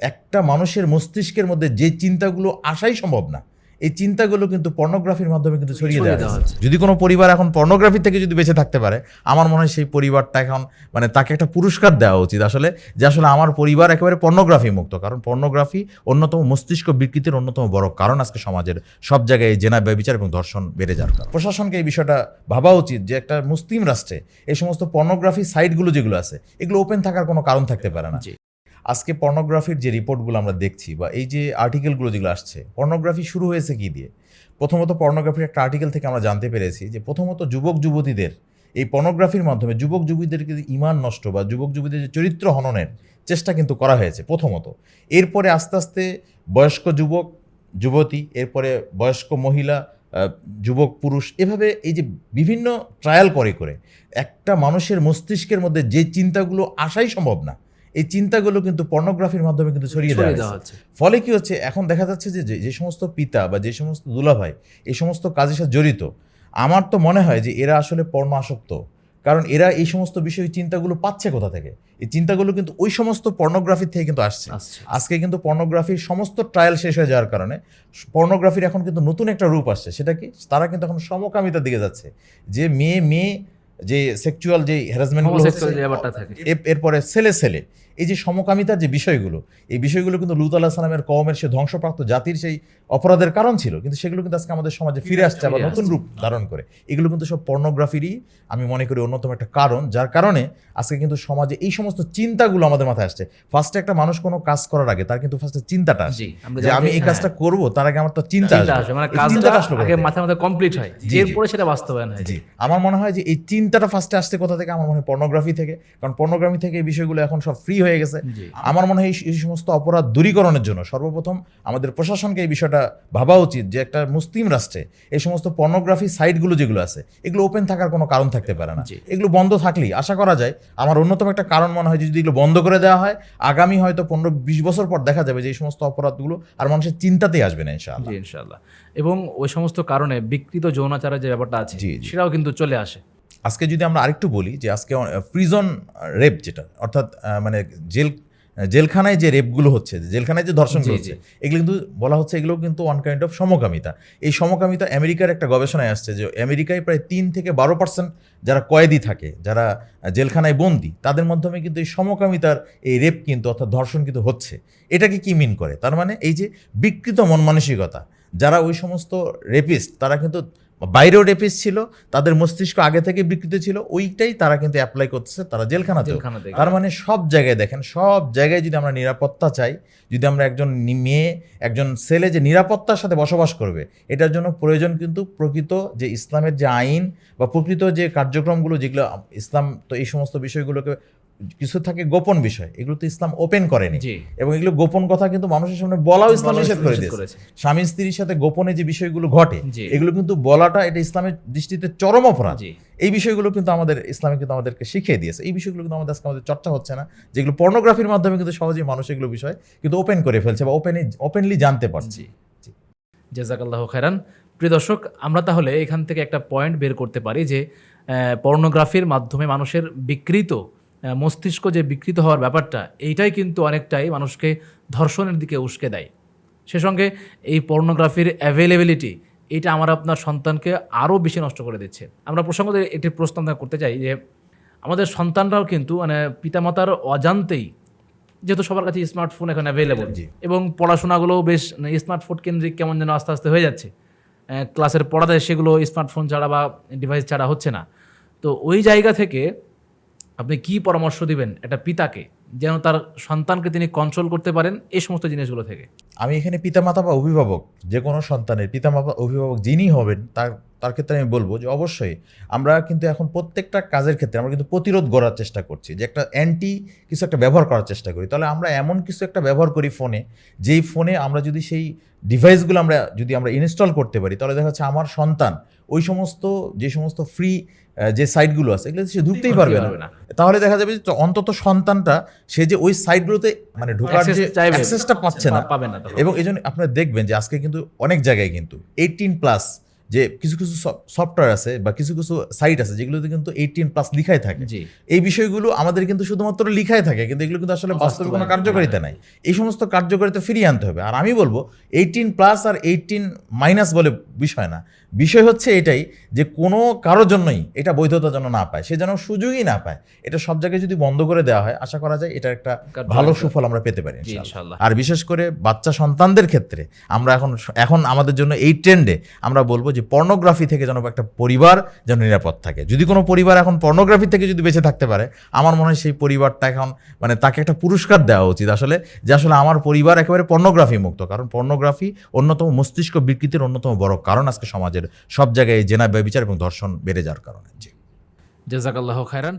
একটা মানুষের মস্তিষ্কের মধ্যে যে চিন্তাগুলো আসাই সম্ভব না। এই চিন্তাগুলো কিন্তু পর্নোগ্রাফির মাধ্যমে কিন্তু ছড়িয়ে দেওয়া হচ্ছে। যদি কোনো পরিবার এখন পর্নোগ্রাফি থেকে যদি বেঁচে থাকতে পারে আমার মনে হয় সেই পরিবারটা এখন মানে তাকে একটা পুরস্কার দেওয়া উচিত আসলে যে আসলে আমার পরিবার একেবারে পর্নোগ্রাফি মুক্ত। কারণ পর্নোগ্রাফি অন্যতম মস্তিষ্ক বিকৃতির অন্যতম বড় কারণ আজকে সমাজের সব জায়গায় জেনা ব্যবচার এবং ধর্ষণ বেড়ে যাওয়ার কারণ। প্রশাসনকে এই বিষয়টা ভাবা উচিত যে একটা মুসলিম রাষ্ট্রে এই সমস্ত পর্নোগ্রাফি সাইটগুলো যেগুলো আছে এগুলো ওপেন থাকার কোনো কারণ থাকতে পারে না। আজকে পর্নোগ্রাফির যে রিপোর্টগুলো আমরা দেখছি বা এই যে আর্টিকেলগুলো যেগুলো আসছে পর্নোগ্রাফি শুরু হয়েছে কি দিয়ে? প্রথমত পর্নোগ্রাফির একটা আর্টিকেল থেকে আমরা জানতে পেরেছি যে প্রথমত যুবক যুবতীদের এই পর্নোগ্রাফির মাধ্যমে যুবক যুবতীদের কিন্তু ইমান নষ্ট বা যুবক যুবতীদের যে চরিত্র হননের চেষ্টা কিন্তু করা হয়েছে প্রথমত। এরপরে আস্তে আস্তে বয়স্ক যুবক, যুবতী, এরপরে বয়স্ক মহিলা যুবক পুরুষ এভাবে এই যে বিভিন্ন ট্রায়াল করে করে একটা মানুষের মস্তিষ্কের মধ্যে যে চিন্তাগুলো আসাই সম্ভব না। এই চিন্তাগুলো কিন্তু পর্নোগ্রাফির মাধ্যমে কিন্তু ছড়িয়ে দেওয়া হচ্ছে। ফলে কি হচ্ছে এখন দেখা যাচ্ছে যে যে- সমস্ত পিতা বা যে সমস্ত দুলাভাই এই সমস্ত কাজের সাথে জড়িত আমার তো মনে হয় যে এরা আসলে পর্ণ আসক্ত কারণ এরা এই সমস্ত বিষয় চিন্তাগুলো পাচ্ছে কোথা থেকে? এই চিন্তাগুলো কিন্তু ওই সমস্ত পর্নোগ্রাফি থেকে কিন্তু আসছে। আসছে। আজকে কিন্তু পর্নোগ্রাফির সমস্ত ট্রায়াল শেষ হয়ে যাওয়ার কারণে পর্নোগ্রাফির এখন কিন্তু নতুন একটা রূপ আসছে। সেটা কি? তারা কিন্তু এখন সমকামিতার দিকে যাচ্ছে। যে মেয়ে মেয়ে যে সেক্সুয়াল যে হ্যারাসমেন্ট। এরপরে ছেলে ছেলে এই যে সমকামিতার যে বিষয়গুলো এই বিষয়গুলো কিন্তু লুত আল্লাহ সালামের কওমের সে ধ্বংসপ্রাপ্ত জাতির সেই অপরাধের কারণ ছিল। কিন্তু সেগুলো কিন্তু আজকে আমাদের সমাজে ফিরে আসছে আবার নতুন রূপ ধারণ করে। এগুলো কিন্তু সব পর্নোগ্রাফিরই আমি মনে করি অন্যতম একটা কারণ যার কারণে আজকে কিন্তু সমাজে এই সমস্ত চিন্তাগুলো আমাদের মাথায় আসছে। ফার্স্টে একটা মানুষ কোনো কাজ করার আগে তার কিন্তু ফার্স্টে চিন্তাটা আসে। যে আমি এই কাজটা করব তার আগে আমার তো চিন্তা আসে মানে কাজটা চিন্তাটা আসলো আগে মাথার মধ্যে কমপ্লিট হয়। এরপরে সেটা বাস্তবায়ন হয়। জি আমার মনে হয় যে এই চিন্তাটা ফার্স্টে আসছে কোথা থেকে? আমার মনে হয় পর্নোগ্রাফি থেকে। কারণ পর্নোগ্রাফি থেকে এই বিষয়গুলো এখন সব ফ্রি হয়ে গেছে। আমার মনে হয় এই- সমস্ত অপরাধ দূরীকরণের জন্য সর্বপ্রথম আমাদের প্রশাসনকে এই বিষয়টা ভাবা উচিত যে একটা মুসলিম রাষ্ট্রে এই সমস্ত পর্নোগ্রাফি সাইটগুলো যেগুলো আছে এগুলো ওপেন থাকার কোনো কারণ থাকতে পারে না। এগুলো বন্ধ থাকলেই আশা করা যায় আমার অন্যতম একটা কারণ মনে হয় যে যদি এগুলো বন্ধ করে দেওয়া হয় আগামী হয়তো পনেরো বিশ বছর পর দেখা যাবে যে এই সমস্ত অপরাধগুলো আর মানুষের চিন্তাতেই আসবে না ইনশাআল্লাহ। জি ইনশাল্লাহ এবং ওই সমস্ত কারণে বিকৃত যৌনাচারের যে ব্যাপারটা আছে। সেটাও কিন্তু চলে আসে। আজকে যদি আমরা আরেকটু বলি যে আজকে প্রিজন রেপ যেটা অর্থাৎ মানে জেল জেলখানায় যে রেপগুলো হচ্ছে জেলখানায় যে ধর্ষণ হচ্ছে এগুলো কিন্তু বলা হচ্ছে এগুলো কিন্তু ওয়ান কাইন্ড অফ সমকামিতা। এই সমকামিতা আমেরিকার একটা গবেষণায় আসছে যে আমেরিকায় প্রায় তিন থেকে বারো পার্সেন্ট যারা কয়েদি থাকে যারা জেলখানায় বন্দি তাদের মাধ্যমে কিন্তু এই সমকামিতার এই রেপ কিন্তু অর্থাৎ ধর্ষণ কিন্তু হচ্ছে। এটাকে কি মিন করে? তার মানে এই যে বিকৃত মন মানসিকতা যারা ওই সমস্ত রেপিস্ট তারা কিন্তু বাইরেও রেপিস্ট ছিল তাদের মস্তিষ্ক আগে থেকে বিকৃত ছিল ওইটাই তারা কিন্তু অ্যাপ্লাই করতেছে তারা জেলখানাতে জেলখানা। তার মানে সব জায়গায় দেখেন সব জায়গায় যদি আমরা নিরাপত্তা চাই যদি আমরা একজন মেয়ে একজন ছেলে যে নিরাপত্তার সাথে বসবাস করবে এটার জন্য প্রয়োজন কিন্তু প্রকৃত যে ইসলামের যে আইন বা প্রকৃত যে কার্যক্রমগুলো যেগুলো ইসলাম তো এই সমস্ত বিষয়গুলোকে কিছু থাকে গোপন বিষয় এগুলো তো ইসলাম ওপেন করেনি। এবং এগুলো গোপন কথা কিন্তু মানুষের সামনে বলাও ইসলাম নিষেধ করে দিয়েছে। স্বামী স্ত্রীর সাথে গোপনে যে বিষয়গুলো ঘটে। এগুলো কিন্তু বলাটা এটা ইসলামের দৃষ্টিতে চরম অপরাধ। এই বিষয়গুলো কিন্তু আমাদের ইসলামে কিন্তু আমাদেরকে শিখিয়ে দিয়েছে। এই বিষয়গুলো কিন্তু আমাদের আজকে আমাদের চর্চা হচ্ছে না। যেগুলো পর্নোগ্রাফির মাধ্যমে কিন্তু সহজেই মানুষ এগুলো বিষয় কিন্তু ওপেন করে ফেলছে বা ওপেন ওপেনলি জানতে পারছে। জাজাকাল্লাহ খায়রান। প্রিয় দর্শক আমরা তাহলে এখান থেকে একটা পয়েন্ট বের করতে পারি যে পর্নোগ্রাফির মাধ্যমে মানুষের বিকৃত মস্তিষ্ক যে বিকৃত হওয়ার ব্যাপারটা এইটাই কিন্তু অনেকটাই মানুষকে ধর্ষণের দিকে উস্কে দেয়। সে সঙ্গে এই পর্নোগ্রাফির অ্যাভেলেবিলিটি এটা আমার আপনার সন্তানকে আরও বেশি নষ্ট করে দিচ্ছে। আমরা প্রসঙ্গত একটি প্রশ্ন করতে চাই যে আমাদের সন্তানরাও কিন্তু মানে পিতামাতার অজান্তেই যেহেতু সবার কাছে স্মার্টফোন এখন অ্যাভেলেবল। এবং পড়াশোনাগুলোও বেশ স্মার্টফোন কেন্দ্রিক কেমন যেন আস্তে আস্তে হয়ে যাচ্ছে। ক্লাসের পড়াতে সেগুলো স্মার্টফোন ছাড়া বা ডিভাইস ছাড়া হচ্ছে না। তো ওই জায়গা থেকে আপনি কি পরামর্শ দিবেন একটা পিতাকে? যেন তার সন্তানকে তিনি কন্ট্রোল করতে পারেন এই সমস্ত জিনিসগুলো থেকে। আমি এখানে পিতামাতা বা অভিভাবক যে কোনো সন্তানের পিতামাতা অভিভাবক যিনি হবেন তার তার ক্ষেত্রে আমি বলব যে অবশ্যই আমরা কিন্তু এখন প্রত্যেকটা কাজের ক্ষেত্রে আমরা কিন্তু প্রতিরোধ গড়ার চেষ্টা করছি যে একটা অ্যান্টি কিছু একটা ব্যবহার করার চেষ্টা করি। তাহলে আমরা এমন কিছু একটা ব্যবহার করি ফোনে যেই ফোনে আমরা যদি সেই ডিভাইসগুলো আমরা যদি আমরা ইনস্টল করতে পারি তাহলে দেখা যাচ্ছে আমার সন্তান ওই সমস্ত যে সমস্ত ফ্রি যে সাইটগুলো আছে এগুলো সে ঢুকতেই পারবে না। না। তাহলে দেখা যাবে যে অন্তত সন্তানটা সে যে ওই সাইটগুলোতে মানে ঢোকার যে অ্যাক্সেসটা পাচ্ছে না। পাবে না এবং এই জন্য আপনারা দেখবেন যে আজকে কিন্তু অনেক জায়গায় কিন্তু এইটিন প্লাস যে কিছু কিছু সফটওয়্যার আছে বা কিছু কিছু সাইট আছে যেগুলোতে কিন্তু এইটিন প্লাস লিখাই থাকে। এই বিষয়গুলো আমাদের কিন্তু শুধুমাত্র লিখাই থাকে কিন্তু এগুলো কিন্তু আসলে বাস্তবে কোনো কার্যকারিতা। নাই। এই সমস্ত কার্যকারিতা ফিরিয়ে আনতে হবে। আর আমি বলব এইটিন প্লাস আর এইটিন মাইনাস বলে বিষয় না। বিষয় হচ্ছে এটাই যে কোনো কারোর জন্যই এটা বৈধতা যেন না পায় সে যেন সুযোগই না পায়। এটা সব জায়গায় যদি বন্ধ করে দেওয়া হয় আশা করা যায় এটা একটা ভালো সুফল আমরা পেতে পারি আর বিশেষ করে বাচ্চা সন্তানদের ক্ষেত্রে আমরা এখন এখন আমাদের জন্য এই ট্রেন্ডে আমরা বলব যে পর্নোগ্রাফি থেকে যেন একটা পরিবার যেন নিরাপদ থাকে। যদি কোনো পরিবার এখন পর্নোগ্রাফি থেকে যদি বেঁচে থাকতে পারে আমার মনে হয় সেই পরিবারটা এখন মানে তাকে একটা পুরস্কার দেওয়া উচিত আসলে যে আসলে আমার পরিবার একেবারে পর্নোগ্রাফি মুক্ত। কারণ পর্নোগ্রাফি অন্যতম মস্তিষ্ক বিকৃতির অন্যতম বড় কারণ আজকে সমাজের সব জায়গায় জেনা ব্যবচার এবং ধর্ষণ বেড়ে যাওয়ার কারণে। জি। জাজাকাল্লাহ খায়রান।